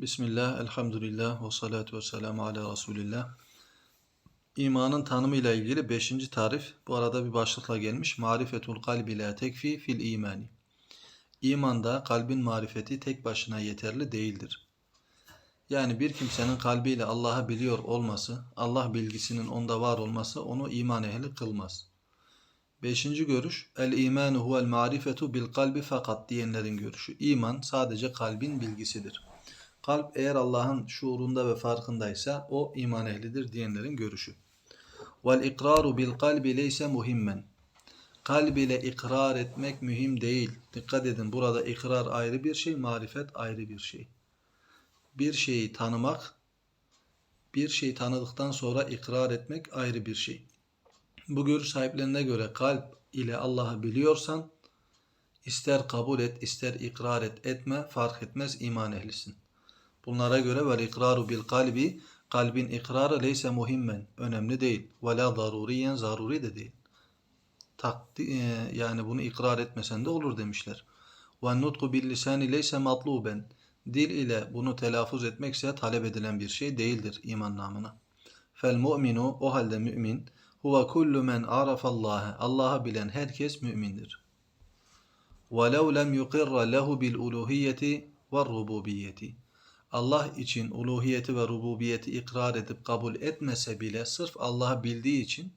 Bismillah, elhamdülillah ve salatu ve selamu ala Resulillah. İmanın tanımıyla ilgili beşinci tarif. Bu arada bir başlıkla gelmiş. Marifetul kalbi la tekfi fil imani. İmanda kalbin marifeti tek başına yeterli değildir. Yani bir kimsenin kalbiyle Allah'ı biliyor olması, Allah bilgisinin onda var olması onu iman ehli kılmaz. Beşinci görüş, el imanu huvel marifetu bil kalbi fakat diyenlerin görüşü. İman sadece kalbin bilgisidir. Kalp eğer Allah'ın şuurunda ve farkındaysa o iman ehlidir diyenlerin görüşü. Vel ikraru bil kalbi leyse muhimmen. Kalb ile ikrar etmek mühim değil. Dikkat edin burada ikrar ayrı bir şey, marifet ayrı bir şey. Bir şeyi tanımak, bir şeyi tanıdıktan sonra ikrar etmek ayrı bir şey. Bu görüş sahiplerine göre kalp ile Allah'ı biliyorsan ister kabul et, ister ikrar et, etme fark etmez iman ehlisin. Bunlara göre vel ikraru bil kalbi kalbin ikrarı leyse muhimmen önemli değil. Ve la zaruriyen zaruri de değil. Takdi, e, yani bunu ikrar etmesen de olur demişler. Ve nutku bil lisani leyse matluben dil ile bunu telaffuz etmekse talep edilen bir şey değildir iman namına. Fel mu'minu o halde mümin huve kullu men arafallaha Allah'ı bilen herkes mümindir. وَلَوْ لَمْ يُقِرَّ لَهُ بِالْاُلُوهِيَّةِ وَالرُّبُوبِيَّةِ Allah için uluhiyeti ve rububiyeti ikrar edip kabul etmese bile sırf Allah'ı bildiği için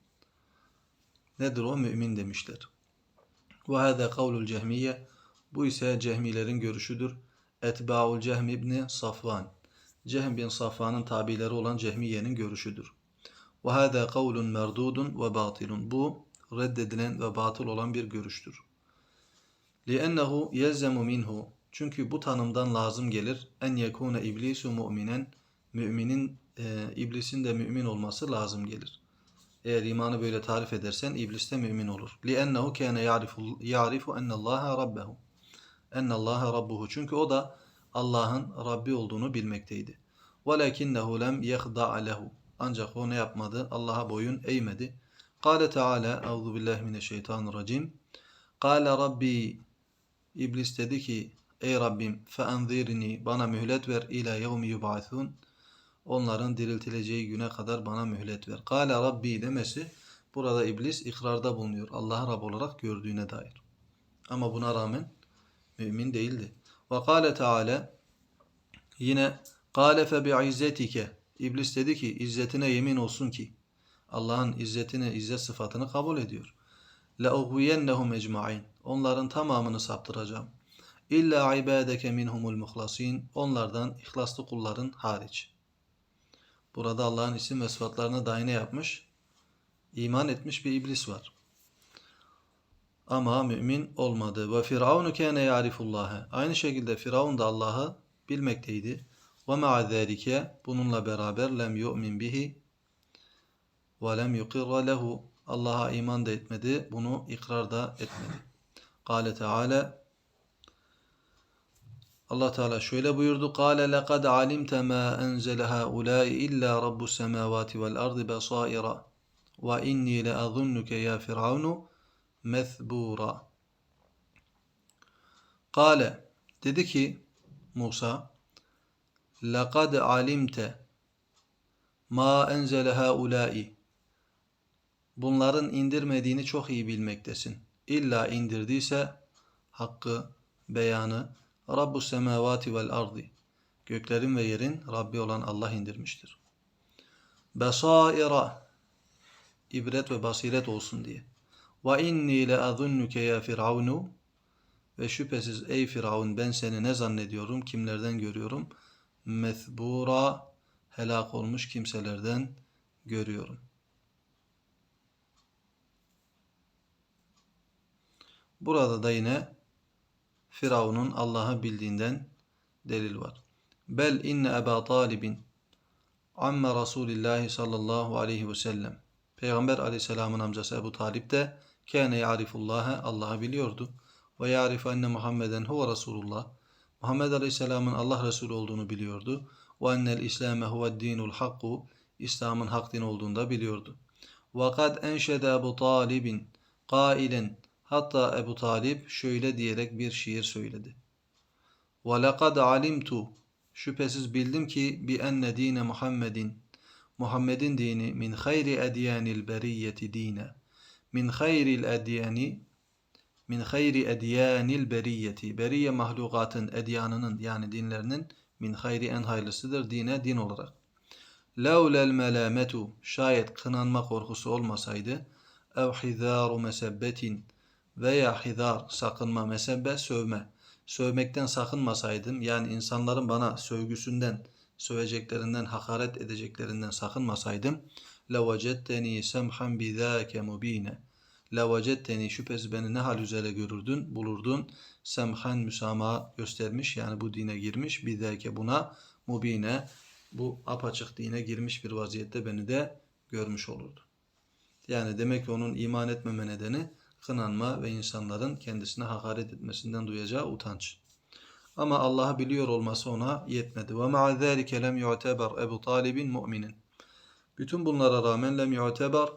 nedir o mümin demişler. Ve hâzâ kavlul cehmiye bu ise cehmilerin görüşüdür. Etba'ul Cehm ibni Safvan Cehm bin Safvan'ın tabileri olan Cehmiye'nin görüşüdür. Ve hâzâ kavlun merdudun ve batilun bu reddedilen ve batıl olan bir görüştür. لِأَنَّهُ يَلْزَمُ minhu çünkü bu tanımdan lazım gelir. En yekune iblisu mu'minen. Müminin, e, iblisin de mümin olması lazım gelir. Eğer imanı böyle tarif edersen iblis de mümin olur. لِأَنَّهُ كَانَ يَعْرِفُ اَنَّ اللّٰهَ رَبَّهُ اَنَّ اللّٰهَ رَبُّهُ Çünkü o da Allah'ın Rabbi olduğunu bilmekteydi. وَلَكِنَّهُ لَمْ يَخْضَعَ لَهُ Ancak o ne yapmadı? Allah'a boyun eğmedi. قَالَ تَعَالَى اَعُذُ بِاللّٰهِ مِنَ الشَّيْطَانِ الرَّجِيمِ قَالَ رَبِّي İblis dedi ki Ey Rabbim feenzirni bana mühlet ver ila yevmi yub'asun. Onların diriltileceği güne kadar bana mühlet ver. Kale Rabbi demesi burada iblis ikrarda bulunuyor. Allah'ı Rab olarak gördüğüne dair. Ama buna rağmen mümin değildi. Ve kale Teala yine kale fe bi'izzetike İblis dedi ki izzetine yemin olsun ki Allah'ın izzetini, izzet sıfatını kabul ediyor. La ughwiyennahum ecmaîn. Onların tamamını saptıracağım. İlla ibadeke minhumul muhlasin. Onlardan ihlaslı kulların hariç. Burada Allah'ın isim ve sıfatlarına dayine yapmış. iman etmiş bir iblis var. Ama mümin olmadı. Ve firavunu kâne ya'rifullâhe. Aynı şekilde Firavun da Allah'ı bilmekteydi. Ve ma'azâlike bununla beraber lem yu'min bihi ve lem yuqirra lehu. Allah'a iman da etmedi, bunu ikrar da etmedi. Kâle Teala Allah Teala şöyle buyurdu. Kâle lekad alimte mâ enzele hâulâi illâ rabbus semâvâti vel ardı besâira ve inni leazunnuke ya firavunu methbûra. Kâle dedi ki Musa lekad alimte ma enzele hâulâi bunların indirmediğini çok iyi bilmektesin. İlla indirdiyse hakkı, beyanı Rabbus semavati vel ardi göklerin ve yerin Rabbi olan Allah indirmiştir. Besaira ibret ve basiret olsun diye. Ve inni le azunnuke ya firavunu ve şüphesiz ey Firavun ben seni ne zannediyorum, kimlerden görüyorum? Methbura helak olmuş kimselerden görüyorum. Burada da yine Firavun'un Allah'ı bildiğinden delil var. Bel inne Eba Talibin amme Resulillahi sallallahu aleyhi ve sellem Peygamber aleyhisselamın amcası Ebu Talip de kâne ya'rifullâhe Allah'ı biliyordu. Ve ya'rifu enne Muhammeden huve Resulullah Muhammed aleyhisselamın Allah Resulü olduğunu biliyordu. Ve ennel İslame huve dinul hakku İslam'ın hak din olduğunu da biliyordu. Ve kad enşede Ebu Talibin kailen Hatta Ebu Talip şöyle diyerek bir şiir söyledi. وَلَقَدْ عَلِمْتُ şüphesiz bildim ki bi enne dine Muhammedin Muhammed'in dini min hayri edyanil beriyeti dine min hayril edyani min hayri edyanil beriyeti beriye mahlukatın edyanının yani dinlerinin min hayri en hayırlısıdır dine din olarak. Levlel melametu şayet kınanma korkusu olmasaydı ev hizaru mesebbetin veya hizar sakınma mesebbe sövme. Sövmekten sakınmasaydım yani insanların bana sövgüsünden, söveceklerinden, hakaret edeceklerinden sakınmasaydım levecetteni semhan bizâke mubîne levecetteni şüphesiz beni ne hal üzere görürdün, bulurdun. Semhan müsamaha göstermiş yani bu dine girmiş. Bizâke buna mubine bu apaçık dine girmiş bir vaziyette beni de görmüş olurdu. Yani demek ki onun iman etmeme nedeni kınanma ve insanların kendisine hakaret etmesinden duyacağı utanç. Ama Allah'ı biliyor olması ona yetmedi. Ve ma'a zâlike lem yu'teber Ebu Talib'in mu'minin. Bütün bunlara rağmen lem yu'teber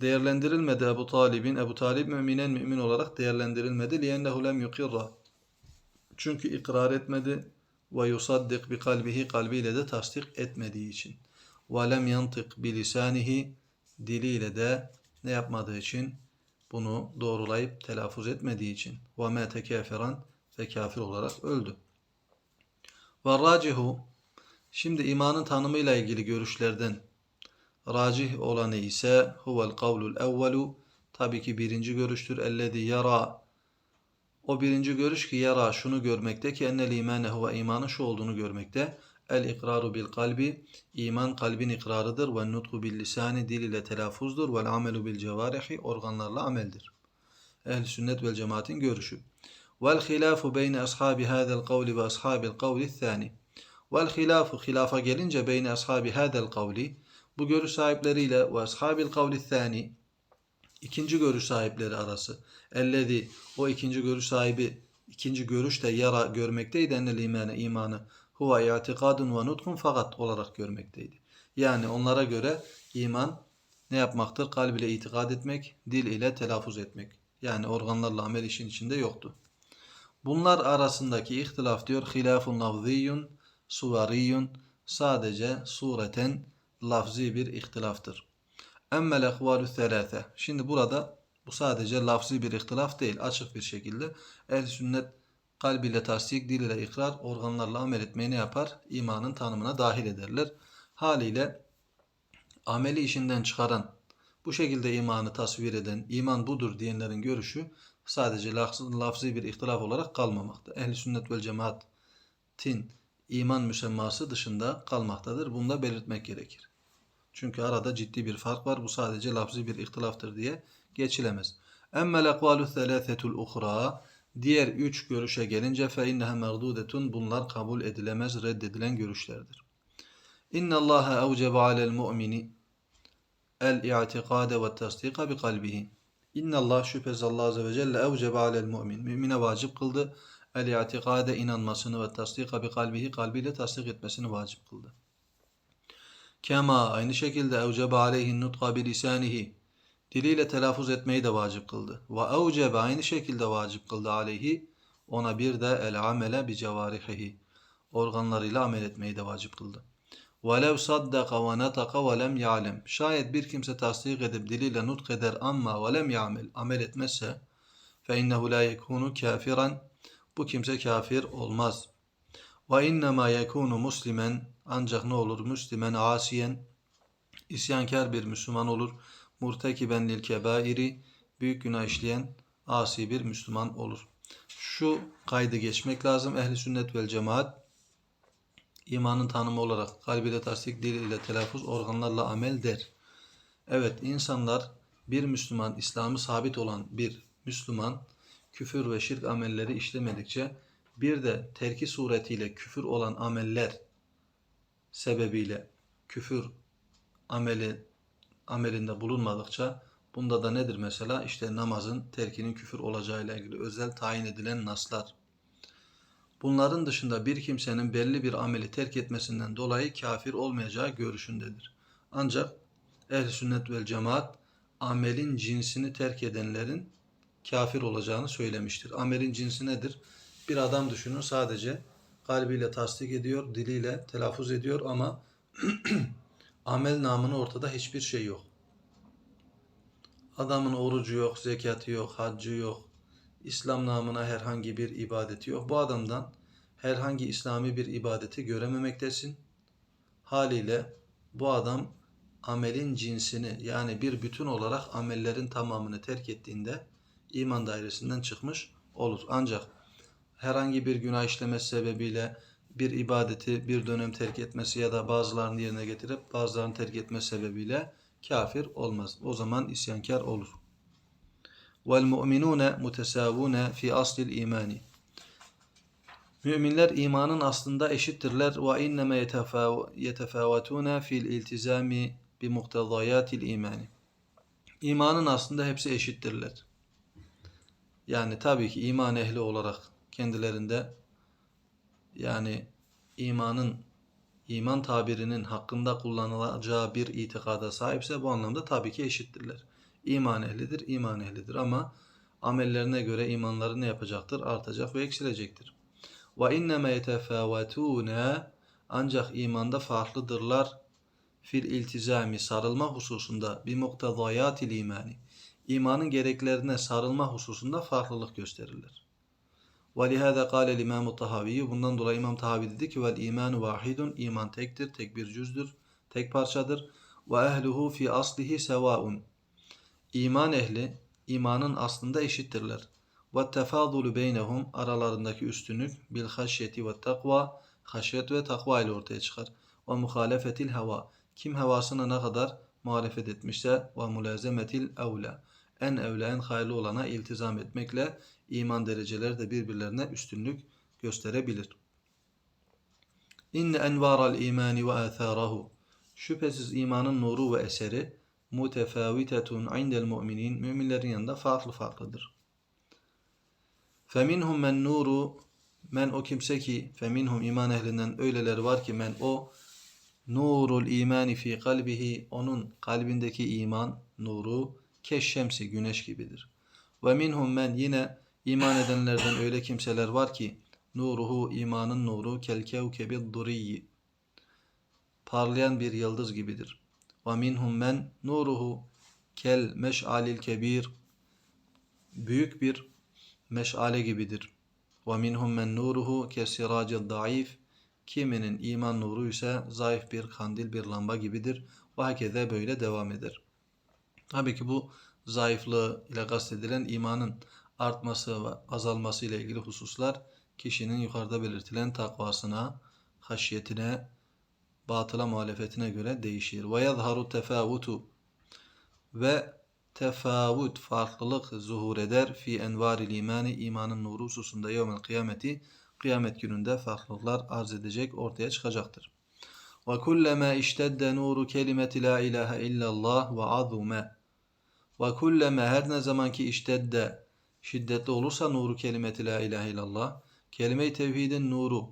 değerlendirilmedi Ebu Talib'in. Ebu Talib müminen mümin olarak değerlendirilmedi. Liyennehu lem yukirra. Çünkü ikrar etmedi. Ve yusaddik bi kalbihi kalbiyle de tasdik etmediği için. Ve lem yantık bi lisanihi diliyle de ne yapmadığı için bunu doğrulayıp telaffuz etmediği için. Ve mâte kâfiran ve kafir olarak öldü. Ve racihu şimdi imanın tanımıyla ilgili görüşlerden racih olanı ise huvel kavlul evvelu tabii ki birinci görüştür. Ellezî yara o birinci görüş ki yara şunu görmekte ki ennel imane huve imanın şu olduğunu görmekte. El ikraru bil kalbi iman kalbin ikrarıdır ve nutku bil lisani dil ile telaffuzdur ve amelu bil cevarihi organlarla ameldir. Ehl sünnet vel cemaatin görüşü. Vel hilafu beyne ashabi hadal kavli ve ashabil kavli thani. Vel hilafu hilafa gelince beyne ashabi hadal kavli bu görüş sahipleriyle ve ashabil kavli thani ikinci görüş sahipleri arası. Ellezi o ikinci görüş sahibi ikinci görüşte yara görmekteydi ennel imane imanı huve i'tikadun ve nutkun fakat olarak görmekteydi. Yani onlara göre iman ne yapmaktır? Kalb ile itikad etmek, dil ile telaffuz etmek. Yani organlarla amel işin içinde yoktu. Bunlar arasındaki ihtilaf diyor hilafun lafziyun, suvariyun sadece sureten lafzi bir ihtilaftır. Emmel ehvalü selâse. Şimdi burada bu sadece lafzi bir ihtilaf değil. Açık bir şekilde ehl sünnet kalbiyle tasdik, dil ile ikrar, organlarla amel etmeyi ne yapar? İmanın tanımına dahil ederler. Haliyle ameli işinden çıkaran, bu şekilde imanı tasvir eden, iman budur diyenlerin görüşü sadece lafzi bir ihtilaf olarak kalmamakta. Ehl-i sünnet vel cemaatin iman müsemması dışında kalmaktadır. Bunu da belirtmek gerekir. Çünkü arada ciddi bir fark var. Bu sadece lafzi bir ihtilaftır diye geçilemez. Emmel ekvalu thelâthetul uhra Diğer üç görüşe gelince fe inneha merdudetun bunlar kabul edilemez, reddedilen görüşlerdir. İnna Allaha evcebe alel mu'mini el i'tikade ve tasdika bi kalbihi. İnna Allah şüphesiz Allah azze ve celle evcebe alel mu'min. Mümine vacip kıldı. El i'tikade inanmasını ve tasdika bi kalbihi kalbiyle tasdik etmesini vacip kıldı. Kema aynı şekilde evcebe aleyhin nutqa bi lisanihi diliyle telaffuz etmeyi de vacip kıldı. Ve evcebe aynı şekilde vacip kıldı aleyhi ona bir de el amele bi cevarihihi organlarıyla amel etmeyi de vacip kıldı. وَلَوْ صَدَّقَ وَنَطَقَ وَلَمْ يَعْلَمْ Şayet bir kimse tasdik edip diliyle nutk eder ama وَلَمْ يَعْمَلْ amel etmezse فَاِنَّهُ لَا يَكُونُ كَافِرًا Bu kimse kafir olmaz. وَاِنَّمَا يَكُونُ muslimen Ancak ne olur? Müslümen asiyen isyankar bir Müslüman olur. Murtekiben lil kebairi büyük günah işleyen asi bir Müslüman olur. Şu kaydı geçmek lazım. Ehli sünnet vel cemaat imanın tanımı olarak kalbiyle tasdik, dil ile telaffuz, organlarla amel der. Evet insanlar bir Müslüman, İslam'ı sabit olan bir Müslüman küfür ve şirk amelleri işlemedikçe bir de terki suretiyle küfür olan ameller sebebiyle küfür ameli amelinde bulunmadıkça bunda da nedir mesela? işte namazın terkinin küfür olacağıyla ilgili özel tayin edilen naslar. Bunların dışında bir kimsenin belli bir ameli terk etmesinden dolayı kafir olmayacağı görüşündedir. Ancak ehl sünnet vel cemaat amelin cinsini terk edenlerin kafir olacağını söylemiştir. Amelin cinsi nedir? Bir adam düşünün sadece kalbiyle tasdik ediyor, diliyle telaffuz ediyor ama amel namını ortada hiçbir şey yok. Adamın orucu yok, zekatı yok, haccı yok, İslam namına herhangi bir ibadeti yok. Bu adamdan herhangi İslami bir ibadeti görememektesin. Haliyle bu adam amelin cinsini yani bir bütün olarak amellerin tamamını terk ettiğinde iman dairesinden çıkmış olur. Ancak herhangi bir günah işlemesi sebebiyle bir ibadeti bir dönem terk etmesi ya da bazılarını yerine getirip bazılarını terk etmesi sebebiyle kafir olmaz. O zaman isyankar olur. Mu'minune mutesavune fi aslil imani. Müminler imanın aslında eşittirler. Yetefavatune fil iltizami bi muktadayatil imani. İmanın aslında hepsi eşittirler. Yani tabii ki iman ehli olarak kendilerinde yani imanın iman tabirinin hakkında kullanılacağı bir itikada sahipse bu anlamda tabii ki eşittirler. İman ehlidir, iman ehlidir ama amellerine göre imanları ne yapacaktır? Artacak ve eksilecektir. Ve inneme yetefavetune ancak imanda farklıdırlar fil iltizami sarılma hususunda bir muktadayatil imani. İmanın gereklerine sarılma hususunda farklılık gösterirler. Ve lihâzâ kâle Tahavi bundan dolayı İmam Tahavi dedi ki vel imanu vahidun iman tektir, tek bir cüzdür, tek parçadır. Ve ehluhu fi aslihi sevaun. İman ehli imanın aslında eşittirler. Ve tefadulu beynehum aralarındaki üstünlük bil haşyeti ve takva haşyet ve takva ile ortaya çıkar. Ve muhalefetil heva kim hevasına ne kadar muhalefet etmişse ve mülazemetil evla en evla en hayırlı olana iltizam etmekle iman dereceleri de birbirlerine üstünlük gösterebilir. İnne envaral imani ve atharahu şüphesiz imanın nuru ve eseri mutefavitetun indel mu'minin müminlerin yanında farklı farklıdır. Feminhum men nuru men o kimse ki feminhum iman ehlinden öyleleri var ki men o nurul imani fi kalbihi onun kalbindeki iman nuru keşşemsi güneş gibidir. Ve minhum men yine iman edenlerden öyle kimseler var ki nuruhu imanın nuru kel kevkebi duriyi parlayan bir yıldız gibidir. Ve minhum men nuruhu kel meş'alil kebir büyük bir meşale gibidir. Ve minhum men nuruhu kesiracil daif kiminin iman nuru ise zayıf bir kandil bir lamba gibidir. Ve hakeze böyle devam eder. Tabii ki bu zayıflığı ile kastedilen imanın artması ve azalması ile ilgili hususlar kişinin yukarıda belirtilen takvasına, haşyetine, batıla muhalefetine göre değişir. Ve yazharu tefavutu ve tefavut farklılık zuhur eder fi envaril imani imanın nuru hususunda yevmel kıyameti kıyamet gününde farklılıklar arz edecek ortaya çıkacaktır. Ve kullema iştedde nuru kelimeti la ilahe illallah ve azume ve kulleme her ne zaman ki iştedde şiddetli olursa nuru kelimeti la ilahe illallah kelime-i tevhidin nuru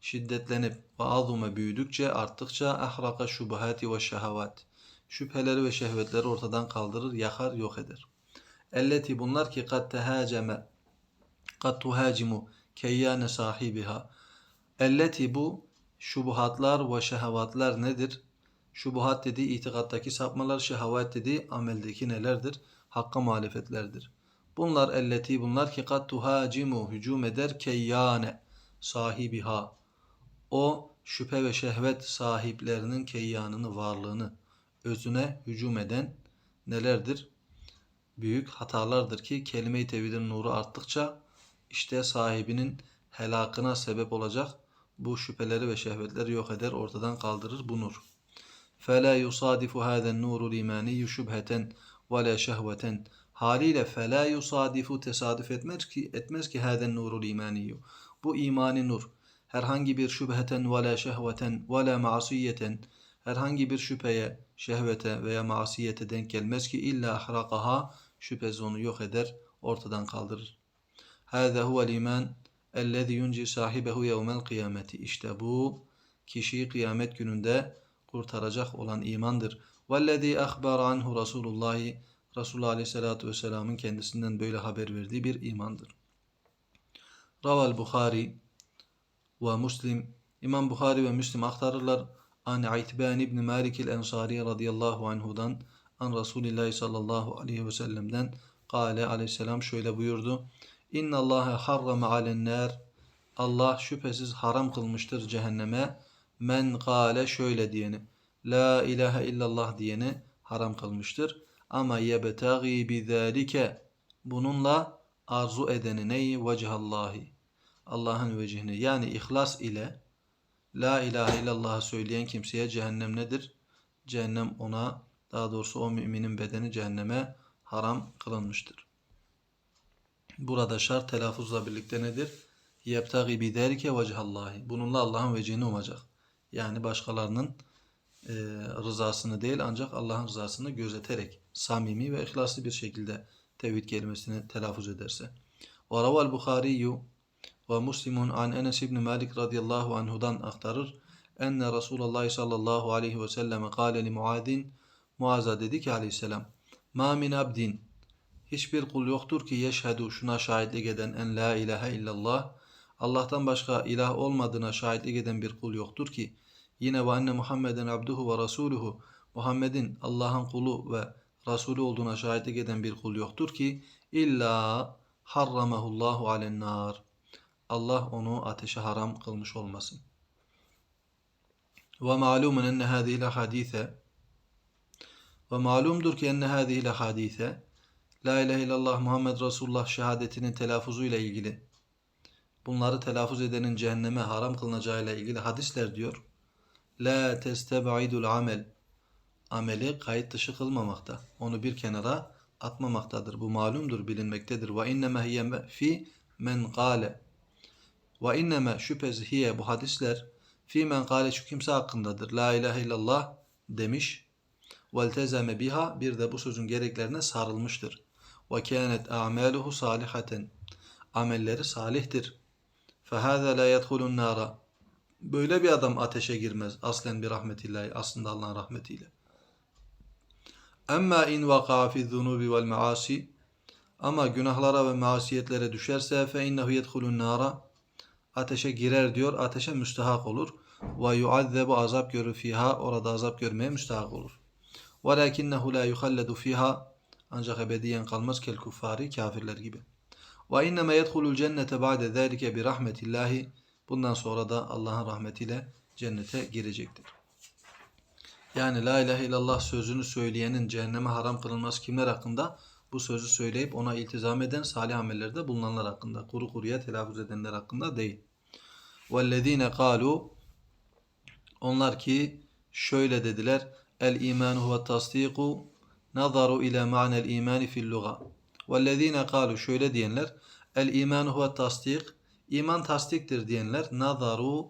şiddetlenip ve azume büyüdükçe arttıkça ahraka şubuhati ve şehavat şüpheleri ve şehvetleri ortadan kaldırır, yakar, yok eder. Elleti bunlar ki kad tehaceme kad tuhacimu keyyane sahibiha elleti bu şubuhatlar ve şehavatlar nedir? Şubuhat dediği itikattaki sapmalar, şehavat dediği ameldeki nelerdir? Hakka muhalefetlerdir. Bunlar elleti bunlar ki kad tuhacimu hücum eder keyyane sahibiha. O şüphe ve şehvet sahiplerinin keyyanını, varlığını, özüne hücum eden nelerdir? Büyük hatalardır ki kelime-i tevhidin nuru arttıkça işte sahibinin helakına sebep olacak bu şüpheleri ve şehvetleri yok eder, ortadan kaldırır bu nur. فَلَا يُصَادِفُ هَذَا النُّورُ الْاِمَانِيُّ شُبْهَةً وَلَا شَهْوَةً Haliyle fela yusadifu tesadüf etmez ki etmez ki haden nurul imaniyyu. Bu imani nur. Herhangi bir şübheten ve la şehveten ve la masiyeten herhangi bir şüpheye, şehvete veya masiyete denk gelmez ki illa ahraqaha şüphesiz onu yok eder, ortadan kaldırır. Hâzâ huvel iman ellezî yunci sahibehu yevmel kıyameti. İşte bu kişiyi kıyamet gününde kurtaracak olan imandır. Vellezî akhbar anhu Resulullah Resulullah Aleyhisselatü Vesselam'ın kendisinden böyle haber verdiği bir imandır. Raval Bukhari ve Müslim İmam Buhari ve Müslim aktarırlar an İtban ibn Malik el-Ensari radıyallahu anhudan an Resulullah sallallahu aleyhi ve sellem'den kâle aleyhisselam şöyle buyurdu. İnna Allahe harrama alen nar Allah şüphesiz haram kılmıştır cehenneme men kâle şöyle diyeni la ilahe illallah diyeni haram kılmıştır. Ama yebtagi bizalike bununla arzu edeni neyi? Vecihallahi. Allah'ın vecihini yani ihlas ile La ilahe illallah söyleyen kimseye cehennem nedir? Cehennem ona daha doğrusu o müminin bedeni cehenneme haram kılınmıştır. Burada şart telaffuzla birlikte nedir? Yebtagi bidelike vecihallahi. Bununla Allah'ın vecihini umacak. Yani başkalarının e, rızasını değil ancak Allah'ın rızasını gözeterek samimi ve ihlaslı bir şekilde tevhid kelimesini telaffuz ederse. Ve raval Bukhariyu ve Muslimun an Enes ibn Malik radıyallahu anhudan aktarır. Enne Resulullah sallallahu aleyhi ve sellem kâle li Muadin Muaz'a dedi ki aleyhisselam Ma min abdin Hiçbir kul yoktur ki yeşhedü şuna şahitlik eden en la ilahe illallah Allah'tan başka ilah olmadığına şahitlik eden bir kul yoktur ki yine ve enne Muhammeden abduhu ve rasuluhu Muhammed'in Allah'ın kulu ve Resulü olduğuna şahitlik eden bir kul yoktur ki illa harramahullahu alen nar. Allah onu ateşe haram kılmış olmasın. Ve malumun enne hâzihi hadise ve malumdur ki enne hâzihi hadise La ilahe illallah Muhammed Resulullah şehadetinin telaffuzuyla ilgili bunları telaffuz edenin cehenneme haram kılınacağıyla ilgili hadisler diyor. La testeb'idul amel ameli kayıt dışı kılmamakta. Onu bir kenara atmamaktadır. Bu malumdur, bilinmektedir. Ve inneme hiye fi men kâle. Ve inneme şüphesiz hiye bu hadisler fi men kâle şu kimse hakkındadır. La ilahe illallah demiş. Vel tezeme biha bir de bu sözün gereklerine sarılmıştır. Ve kânet a'maluhu salihaten. Amelleri salihtir. Fehâze la yedhulun nâra. Böyle bir adam ateşe girmez. Aslen bir rahmetillahi. Aslında Allah'ın rahmetiyle. Emma in vaka fi zunubi vel maasi ama günahlara ve masiyetlere düşerse fe innehu yedhulun nara ateşe girer diyor. Ateşe müstahak olur. Ve yuazzebu azap görür fiha orada azap görmeye müstahak olur. Velakinnehu la yuhalledu fiha ancak ebediyen kalmaz kel kuffari kafirler gibi. Ve inneme yedhulul cennete ba'de zâlike bi rahmetillahi bundan sonra da Allah'ın rahmetiyle cennete girecektir. Yani la ilahe illallah sözünü söyleyenin cehenneme haram kılınması kimler hakkında? Bu sözü söyleyip ona iltizam eden salih amellerde bulunanlar hakkında. Kuru kuruya telaffuz edenler hakkında değil. وَالَّذ۪ينَ قَالُوا Onlar ki şöyle dediler. El imanu huve tasdiku nazaru ila ma'nel imani fil luga. وَالَّذ۪ينَ قَالُوا şöyle diyenler. El imanu huve tasdik iman tasdiktir diyenler nazaru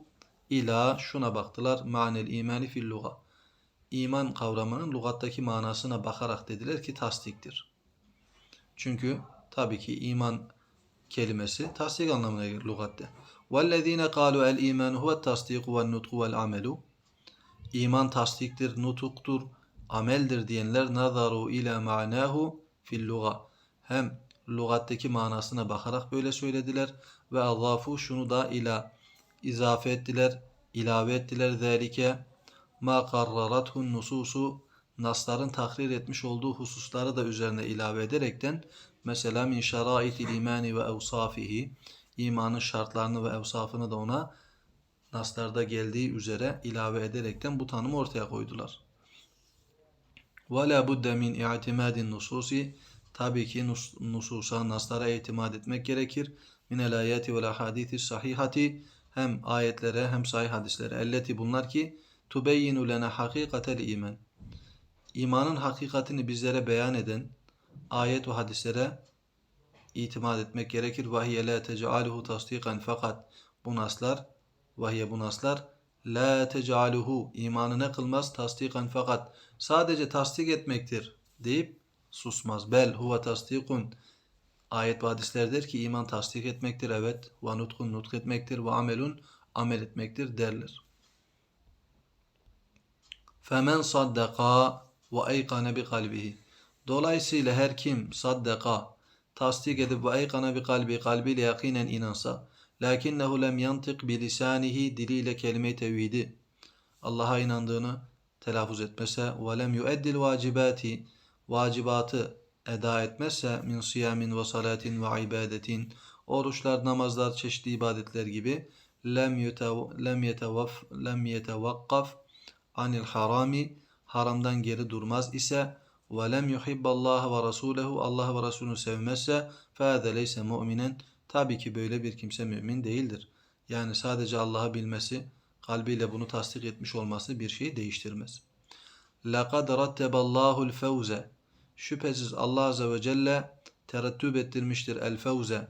ila şuna baktılar ma'nel imani fil luga iman kavramının lügattaki manasına bakarak dediler ki tasdiktir. Çünkü tabii ki iman kelimesi tasdik anlamına gelir lügatte. وَالَّذ۪ينَ قَالُوا الْا۪يمَانُ هُوَ التَّصْدِيقُ وَالنُّطْقُ وَالْعَمَلُ İman tasdiktir, nutuktur, ameldir diyenler nazaru ila ma'nahu fil luga. Hem lügattaki manasına bakarak böyle söylediler ve azafu şunu da ila izafe ettiler, ilave ettiler zalike ma karrarathu nususu nasların takrir etmiş olduğu hususları da üzerine ilave ederekten mesela min şaraitil imani ve evsafihi imanın şartlarını ve evsafını da ona naslarda geldiği üzere ilave ederekten bu tanımı ortaya koydular. La budde min i'timadin nususi tabii ki nus, nususa, naslara itimat etmek gerekir. Min ayati ve ahadisi sahihati hem ayetlere hem sahih hadislere. Elleti bunlar ki tubeyyinu lena hakikatel iman. İmanın hakikatini bizlere beyan eden ayet ve hadislere itimat etmek gerekir. Vahiye la tec'aluhu tasdikan fakat bu naslar vahiye bu naslar la tec'aluhu imanı ne kılmaz tasdikan fakat sadece tasdik etmektir deyip susmaz. Bel huve tasdikun ayet ve hadisler der ki iman tasdik etmektir evet ve nutkun nutk etmektir ve amelun amel etmektir derler. Femen saddaka ve eykane bi kalbihi. Dolayısıyla her kim saddaka tasdik edip ve eykane bi kalbi kalbiyle yakinen inansa lakinnehu lem yantık bilisanihi diliyle kelime-i tevhidi Allah'a inandığını telaffuz etmese ve lem yueddil vacibati vacibatı eda etmezse min siyamin ve salatin ve ibadetin oruçlar, namazlar, çeşitli ibadetler gibi lem yetev lem yetevaff lem yetevakkaf anil harami haramdan geri durmaz ise ve lem yuhibballaha ve rasulehu Allah ve Resulünü sevmezse fehâze leyse mu'minen tabii ki böyle bir kimse mümin değildir. Yani sadece Allah'ı bilmesi, kalbiyle bunu tasdik etmiş olması bir şeyi değiştirmez. لَقَدْ رَتَّبَ اللّٰهُ الْفَوْزَ Şüphesiz Allah Azze ve Celle terettüp ettirmiştir el fevze,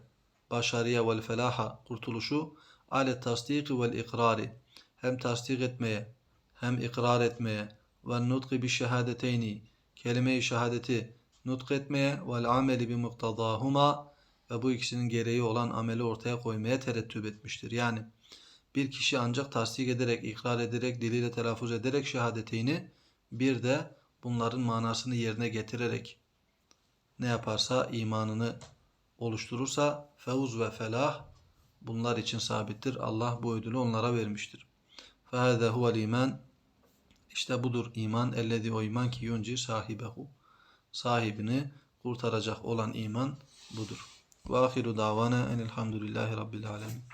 başarıya vel felaha, kurtuluşu, ale tasdiki vel ikrari, hem tasdik etmeye, hem ikrar etmeye, ve nutki bi şehadeteyni, kelime-i şehadeti nutk etmeye, vel ameli bi muktadahuma, ve bu ikisinin gereği olan ameli ortaya koymaya terettüp etmiştir. Yani bir kişi ancak tasdik ederek, ikrar ederek, diliyle telaffuz ederek şehadeteyni, bir de bunların manasını yerine getirerek ne yaparsa imanını oluşturursa fevz ve felah bunlar için sabittir. Allah bu ödülü onlara vermiştir. فَهَذَا هُوَ iman işte budur iman. Ellezi o iman ki yunci sahibehu. Sahibini kurtaracak olan iman budur. Ve ahiru davana enelhamdülillahi rabbil alemin.